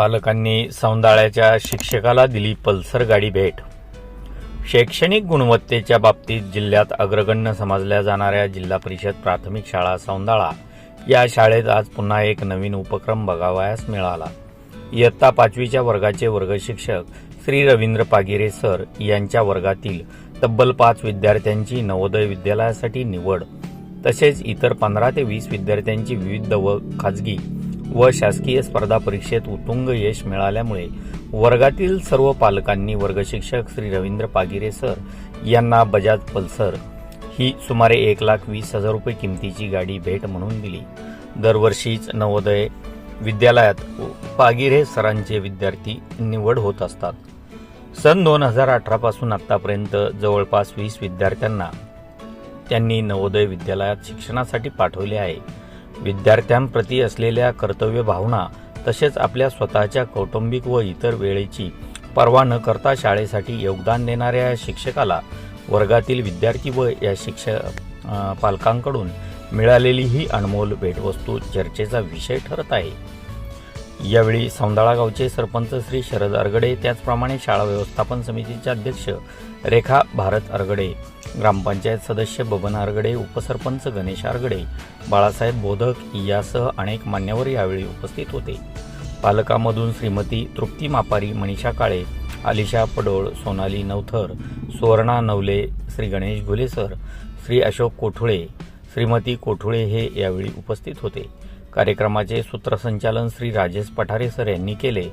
पालकांनी सौंदाळ्याच्या शिक्षकाला दिली पल्सर गाडी भेट. शैक्षणिक गुणवत्तेच्या बाबतीत जिल्ह्यात अग्रगण्य समजल्या जाणाऱ्या जिल्हा परिषद प्राथमिक शाळा सौंदाळा या शाळेत आज पुन्हा एक नवीन उपक्रम बघावयास मिळाला. इयत्ता पाचवीच्या वर्गाचे वर्ग शिक्षक श्री रवींद्र पागिरे सर यांच्या वर्गातील तब्बल पाच विद्यार्थ्यांची नवोदय विद्यालयासाठी निवड तसेच इतर पंधरा ते वीस विद्यार्थ्यांची विविध व खाजगी व शासकीय स्पर्धा परीक्षेत उत्तुंग यश मिळाल्यामुळे वर्गातील सर्व पालकांनी वर्गशिक्षक श्री रवींद्र पागिरे सर यांना बजाज पल्सर ही सुमारे एक लाख वीस हजार रुपये किमतीची गाडी भेट म्हणून दिली. दरवर्षीच नवोदय विद्यालयात पागिरे सरांचे विद्यार्थी निवड होत असतात. सन दोन हजार अठरापासून आत्तापर्यंत जवळपास वीस विद्यार्थ्यांना त्यांनी नवोदय विद्यालयात शिक्षणासाठी पाठवले आहे. विद्यार्थ्यांप्रती असलेल्या कर्तव्य भावना तसेच आपल्या स्वतःच्या कौटुंबिक व इतर वेळेची पर्वा न करता शाळेसाठी योगदान देणाऱ्या या शिक्षकाला वर्गातील विद्यार्थी व या शिक्षक पालकांकडून मिळालेली ही अनमोल भेटवस्तू चर्चेचा विषय ठरत आहे. यावेळी सौंदाळा गावचे सरपंच श्री शरद अरगडे त्याचप्रमाणे शाळा व्यवस्थापन समितीचे अध्यक्ष रेखा भारत अरगडे ग्रामपंचायत सदस्य बबन अरगडे उपसरपंच गणेश अरगडे बाळासाहेब बोधक यासह अनेक मान्यवर यावेळी उपस्थित होते. पालकामधून श्रीमती तृप्ती मापारी मनीषा काळे आलिशा पडोळ सोनाली नवथर सुवर्णा नवले श्री गणेश घुलेसर श्री अशोक कोठुळे श्रीमती कोठुळे हे यावेळी उपस्थित होते. कार्यक्रमाचे सूत्रसंचालन श्री राजेश पठारे सर यांनी केले.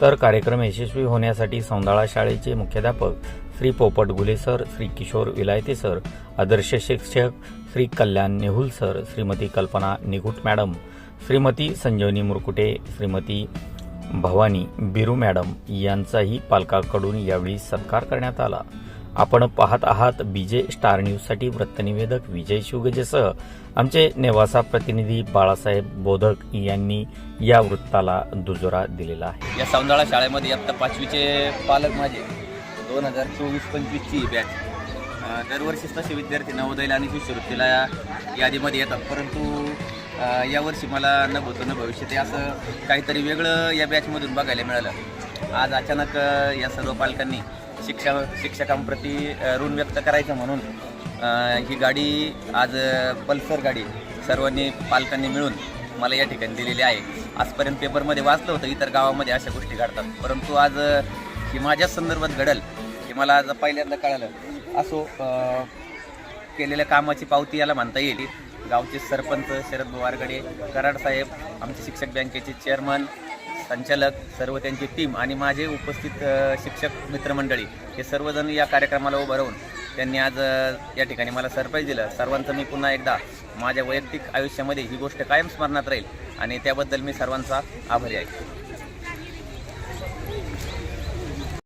तर कार्यक्रम यशस्वी होण्यासाठी सौंदाळा शाळेचे मुख्याध्यापक श्री पोपट गुले सर श्री किशोर विलायते सर आदर्श शिक्षक Shri Kalyan Nehul sir Shrimati Kalpana Nighut madam Shrimati Sanjivani Murkute Shrimati Bhavani Biru madam यांचाही पालकाकडून यावेळी सत्कार करण्यात आला. आपण पाहत आहात बीजे स्टार न्यूजसाठी वृत्तनिवेदक विजय शिवगजेसह आमचे नेवासा प्रतिनिधी बाळासाहेब बोधक यांनी या वृत्ताला दुजोरा दिलेला आहे. या सौंदाळा शाळेमध्ये आत्ता पाचवीचे पालक माझे. दोन हजार चोवीस पंचवीसची बॅच दरवर्षीच तसे विद्यार्थी नवोदयला आणि शिष्यवृत्तीला या यादीमध्ये येतात. परंतु यावर्षी मला न भूतो न भविष्य ते असं काहीतरी वेगळं या बॅचमधून बघायला मिळालं. आज अचानक या सर्व पालकांनी शिक्षा शिक्षकांप्रती ऋण व्यक्त करायचं म्हणून ही गाडी आज पल्सर गाडी सर्वांनी पालकांनी मिळून मला या ठिकाणी दिलेली आहे. आजपर्यंत पेपरमध्ये वाचलं होतं इतर गावामध्ये अशा गोष्टी घडतात. परंतु आज ही माझ्याच संदर्भात घडल हे मला आज पहिल्यांदा कळालं. असो केलेल्या कामाची पावती याला म्हणता येईल. गावचे सरपंच शरद बोवारगडे कराड साहेब आमचे शिक्षक बँकेचे चेअरमन संचालक सर्व त्यांची टीम आणि माझे उपस्थित शिक्षक मित्रमंडळी हे सर्वजण या कार्यक्रमाला उभं राहून त्यांनी आज या ठिकाणी मला सरप्राईज दिलं. सर्वांचं मी पुन्हा एकदा माझ्या वैयक्तिक आयुष्यामध्ये ही गोष्ट कायम स्मरणात राहील आणि त्याबद्दल मी सर्वांचा आभारी आहे.